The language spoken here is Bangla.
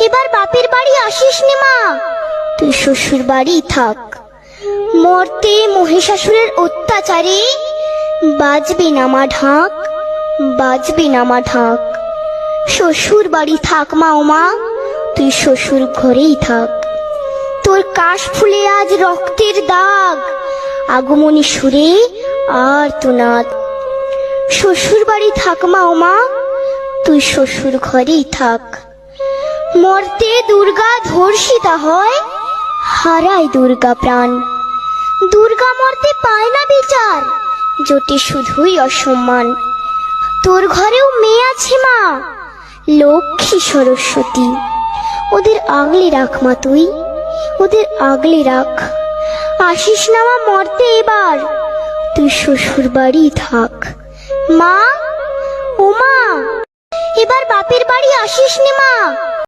এবার বাপের বাড়ি আসিস নে মা। তুই শ্বশুর বাড়ি থাক। মরতে মহিষাসুরের অত্যাচারে। বাজবি না মা ঢাক। বাজবি না মা ঢাক। শ্বশুর বাড়ি থাক মা ও মা। তুই শ্বশুর ঘরেই থাক। তোর কাশ ফুলে আজ রক্তের দাগ। আগমনী সুরে আর তো নাদ। শ্বশুর বাড়ি থাক মা ও মা। তুই শ্বশুর ঘরেই থাক। মর্তে দুর্গা ধর্ষিতা হয়, হারায় দুর্গা প্রাণ। দুর্গা মর্তে পায় না বিচার, জোটে শুধুই অসম্মান। তোর ঘরেও মেয়ে আছে মা, লক্ষ্মী সরস্বতী। ওদের আগলে রাখ মা তুই, ওদের আগলে রাখ। আসিস না মা মরতে এবার, তুই শ্বশুর বাড়ি থাক। মা, ও মা, এবার বাপের বাড়ি আসিস নে মা।